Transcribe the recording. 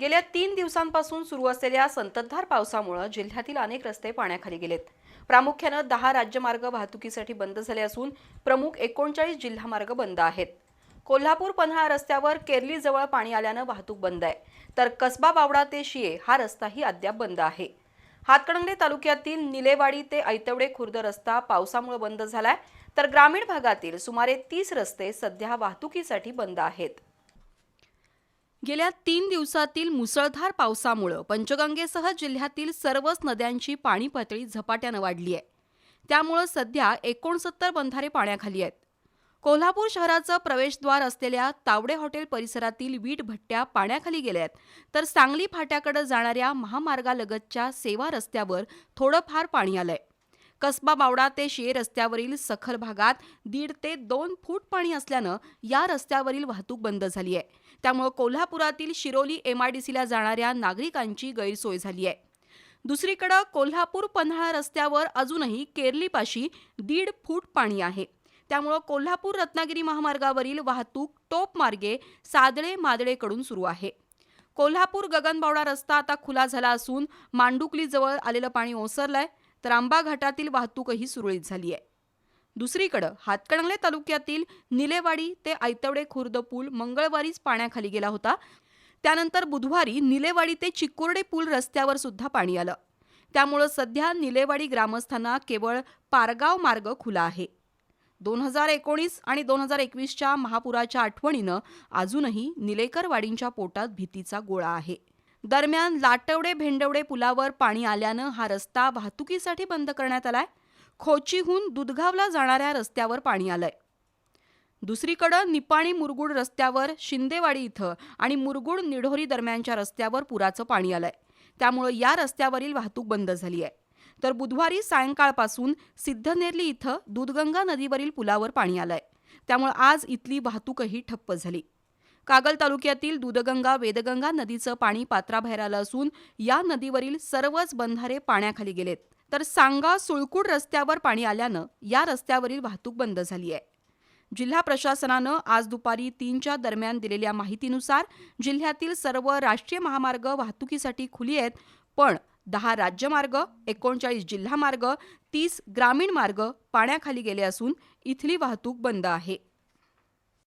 गेल्या तीन दिवसांपासून सुरू असलेल्या संततधार पावसामुळे जिल्ह्यातील अनेक रस्ते पाण्याखाली गेलेत. प्रामुख्यानं दहा राज्यमार्ग वाहतुकीसाठी बंद झाले असून प्रमुख एकोणचाळीस जिल्हा मार्ग बंद आहेत. कोल्हापूर पन्हाळा रस्त्यावर केरलीजवळ पाणी आल्यानं वाहतूक बंद आहे. तर कसबा बावडा ते शिये हा रस्ताही अद्याप बंद आहे. हातकणंगले तालुक्यातील निलेवाडी ते ऐतवडे खुर्द रस्ता पावसामुळे बंद झालाय. तर ग्रामीण भागातील सुमारे तीस रस्ते सध्या वाहतुकीसाठी बंद आहेत. गेल्या तीन दिवसातील मुसळधार पावसामुळं पंचगंगेसह जिल्ह्यातील सर्वच नद्यांची पाणी पातळी झपाट्यानं वाढली आहे. त्यामुळं सध्या एकोणसत्तर बंधारे पाण्याखाली आहेत. कोल्हापूर शहराचं प्रवेशद्वार असलेल्या तावडे हॉटेल परिसरातील वीट भट्ट्या पाण्याखाली गेल्या आहेत. तर सांगली फाट्याकडे जाणाऱ्या महामार्गालगतच्या सेवा रस्त्यावर थोडंफार पाणी आलंय. कसबा बावडा ते शिये रस्त्यावरील सखल भागात दीड ते दोन फूट पाणी असल्यानं या रस्त्यावरील वाहतूक बंद झाली आहे. त्यामुळे कोल्हापुरातील शिरोली एमआयडीसीला जाणाऱ्या नागरिकांची गैरसोय झाली आहे. दुसरीकडं कोल्हापूर पन्हाळा रस्त्यावर अजूनही केरलीपाशी दीड फूट पाणी आहे. त्यामुळं कोल्हापूर रत्नागिरी महामार्गावरील वाहतूक टोप मार्गे सादळे मादळेकडून सुरू आहे. कोल्हापूर गगनबावडा रस्ता आता खुला झाला असून मांडुकलीजवळ आलेलं पाणी ओसरलंय. तर आंबा घाटातील वाहतूकही सुरळीत झाली आहे. दुसरीकडं हातकणंगले तालुक्यातील निलेवाडी ते आयतवडे खुर्द पूल मंगळवारीच पाण्याखाली गेला होता. त्यानंतर बुधवारी निलेवाडी ते चिकुर्डे पूल रस्त्यावर सुद्धा पाणी आलं. त्यामुळं सध्या निलेवाडी ग्रामस्थांना केवळ पारगाव मार्ग खुला आहे. दोन हजार एकोणीस आणि दोन हजार एकवीसच्या महापुराच्या आठवणीनं अजूनही निलेकरवाडींच्या पोटात भीतीचा गोळा आहे. दरम्यान लाटवडे भेंडवडे पुलावर पाणी आल्यानं हा रस्ता वाहतुकीसाठी बंद करण्यात आलाय. खोचीहून दुधगावला जाणाऱ्या रस्त्यावर पाणी आलंय. दुसरीकडं निपाणी मुरगुड रस्त्यावर शिंदेवाडी इथं आणि मुरगुड निढोरी दरम्यानच्या रस्त्यावर पुराचं पाणी आलंय. त्यामुळं या रस्त्यावरील वाहतूक बंद झाली आहे तर बुधवारी सायंकाळपासून सिद्धनेरली इथं दूधगंगा नदीवरील पुलावर पाणी आलंय. त्यामुळे आज इथली वाहतूकही ठप्प झाली. कागल तालुक्यातील दूधगंगा वेदगंगा नदीचं पाणी पात्राबाहेर आलं असून या नदीवरील सर्वच बंधारे पाण्याखाली गेलेत. तर सांगा सुळकुड रस्त्यावर पाणी आल्यानं या रस्त्यावरील वाहतूक बंद झाली आहे. जिल्हा प्रशासनानं आज दुपारी तीनच्या दरम्यान दिलेल्या माहितीनुसार जिल्ह्यातील सर्व राष्ट्रीय महामार्ग वाहतुकीसाठी खुली आहेत पण दहा राज्यमार्ग एकोणचाळीस जिल्हा मार्ग तीस ग्रामीण मार्ग पाण्याखाली गेले असून इथली वाहतूक बंद आहे.